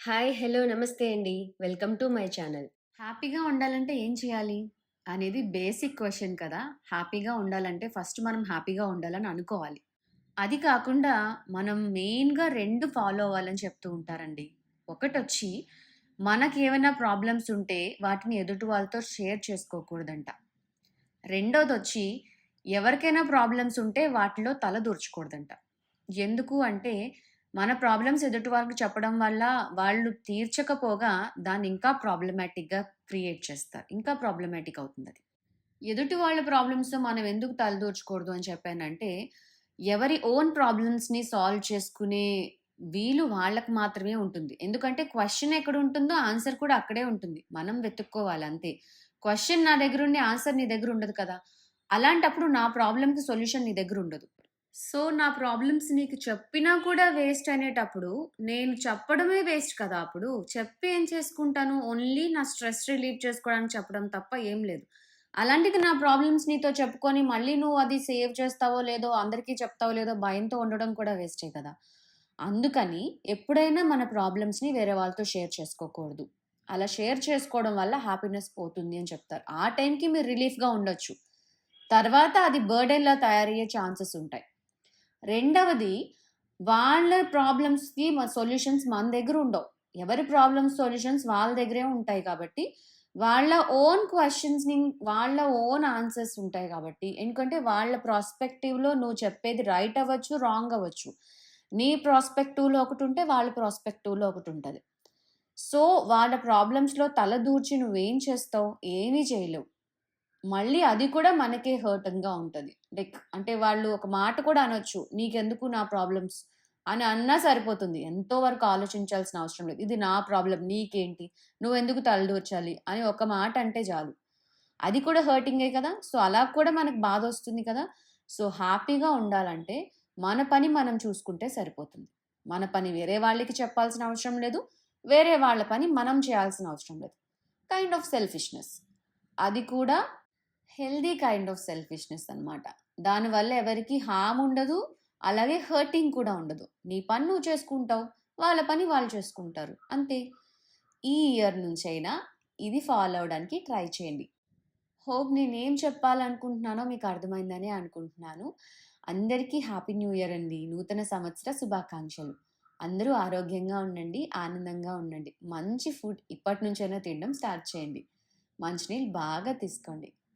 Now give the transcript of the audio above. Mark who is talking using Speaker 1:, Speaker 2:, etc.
Speaker 1: Hi! Hello! నమస్తే అండి. Welcome to my channel.
Speaker 2: హ్యాపీగా ఉండాలంటే ఏం చేయాలి? అనేది బేసిక్ క్వశ్చన్ కదా! హ్యాపీగా ఉండాలంటే ఫస్ట్ మనం హ్యాపీగా ఉండాలని అనుకోవాలి. అది కాకుండా మనం మెయిన్‌గా రెండు ఫాలో అవ్వాలని చెప్తూ ఉంటారండి. ఒకటొచ్చి ఏమైనా ప్రాబ్లమ్స్ ఉంటే వాటిని ఎదుటి వాళ్ళతో షేర్ చేసుకోకూడదంట. రెండోదొచ్చి ఎవరికైనా ప్రాబ్లమ్స్ ఉంటే వాటిలో తల దూర్చకూడదంట. ఎందుకు అంటే మన ప్రాబ్లమ్స్ ఎదుటి వాళ్ళకి చెప్పడం వల్ల వాళ్ళు తీర్చకపోగా దాన్ని ఇంకా ప్రాబ్లమాటిక్‌గా క్రియేట్ చేస్తారు. ఇంకా ప్రాబ్లమాటిక్ అవుతుందది. ఎదుటి వాళ్ళ ప్రాబ్లమ్స్‌తో మనం ఎందుకు తలదూర్చకూడదు అని చెప్పానంటే, ఎవరి ఓన్ ప్రాబ్లమ్స్‌ని సాల్వ్ చేసుకునే వీలు వాళ్ళకి మాత్రమే ఉంటుంది. ఎందుకంటే క్వశ్చన్ ఎక్కడ ఉంటుందో ఆన్సర్ కూడా అక్కడే ఉంటుంది. మనం వెతుక్కోవాలి అంతే. క్వశ్చన్ నా దగ్గరుండి ఆన్సర్ నీ దగ్గర ఉండదు కదా! అలాంటప్పుడు నా ప్రాబ్లంకి సొల్యూషన్ నీ దగ్గర ఉండదు సో, నా ప్రాబ్లమ్స్ నీకు చెప్పినా కూడా వేస్ట్ అనేటప్పుడు, నేను చెప్పడమే వేస్ట్ కదా అప్పుడు. చెప్పి ఏం చేసుకుంటాను? ఓన్లీ నా స్ట్రెస్ రిలీవ్ చేసుకోవడానికి చెప్పడం తప్ప ఏం లేదు. అలాంటిది నా ప్రాబ్లమ్స్ నీతో చెప్పుకొని మళ్ళీ నువ్వు అది సేవ్ చేస్తావో లేదో, అందరికీ చెప్తావో లేదో భయంతో ఉండడం కూడా వేస్టే కదా! అందుకని ఎప్పుడైనా మన ప్రాబ్లమ్స్‌ని వేరే వాళ్ళతో షేర్ చేసుకోకూడదు. అలా షేర్ చేసుకోవడం వల్ల హ్యాపీనెస్ పోతుంది అని చెప్తారు. ఆ టైంకి మీరు రిలీఫ్‌గా ఉండొచ్చు. తర్వాత అది బర్డెన్‌లా తయారయ్యే ఛాన్సెస్ ఉంటాయి. రెండవది వాళ్ళ ప్రాబ్లమ్స్‌కి సొల్యూషన్స్ మన దగ్గర ఉండవు. ఎవరి ప్రాబ్లమ్స్ సొల్యూషన్స్ వాళ్ళ దగ్గరే ఉంటాయి కాబట్టి, వాళ్ళ ఓన్ క్వశ్చన్స్ని వాళ్ళ ఓన్ ఆన్సర్స్ ఉంటాయి కాబట్టి, ఎందుకంటే వాళ్ళ ప్రాస్పెక్టివ్‌లో నువ్వు చెప్పేది రైట్ అవ్వచ్చు, రాంగ్ అవ్వచ్చు. నీ ప్రాస్పెక్టివ్‌లో ఒకటి ఉంటే వాళ్ళ ప్రాస్పెక్టివ్‌లో ఒకటి ఉంటుంది సో, వాళ్ళ ప్రాబ్లమ్స్‌లో తల దూర్చి నువ్వేం చేస్తావు? ఏమీ చేయలేవు. మళ్ళీ అది కూడా మనకే హర్టింగ్‌గా ఉంటుంది లైక్ అంటే వాళ్ళు ఒక మాట కూడా అనొచ్చు. "నీకెందుకు నా ప్రాబ్లమ్స్" అని అన్నా సరిపోతుంది. ఎంతో వరకు ఆలోచించాల్సిన అవసరం లేదు. "ఇది నా ప్రాబ్లం నీకేంటి? నువ్వెందుకు తలదూర్చాలి" అని ఒక మాట అంటే చాలు. అది కూడా హర్టింగే కదా! సో, అలా కూడా మనకు బాధ వస్తుంది కదా! సో, హ్యాపీగా ఉండాలంటే మన పని మనం చూసుకుంటే సరిపోతుంది. మన పని వేరే వాళ్ళకి చెప్పాల్సిన అవసరం లేదు. వేరే వాళ్ళ పని మనం చేయాల్సిన అవసరం లేదు. Kind of selfishness. అది కూడా హెల్దీ కైండ్ ఆఫ్ సెల్ఫిష్‌నెస్ అన్నమాట. దానివల్ల ఎవరికి హామ్ ఉండదు. అలాగే హర్టింగ్ కూడా ఉండదు. నీ పని నువ్వు చేసుకుంటావు. వాళ్ళ పని వాళ్ళు చేసుకుంటారు. అంతే. ఈ ఇయర్ నుంచైనా ఇది ఫాలో అవ్వడానికి ట్రై చేయండి. హోప్ నేనేం చెప్పాలనుకుంటున్నానో మీకు అర్థమైందనే అనుకుంటున్నాను. అందరికీ హ్యాపీ న్యూ ఇయర్ అండి. నూతన సంవత్సర శుభాకాంక్షలు. అందరూ ఆరోగ్యంగా ఉండండి. ఆనందంగా ఉండండి. మంచి ఫుడ్ ఇప్పటి నుంచైనా తినడం స్టార్ట్ చేయండి. మంచినీళ్ళు బాగా తీసుకోండి.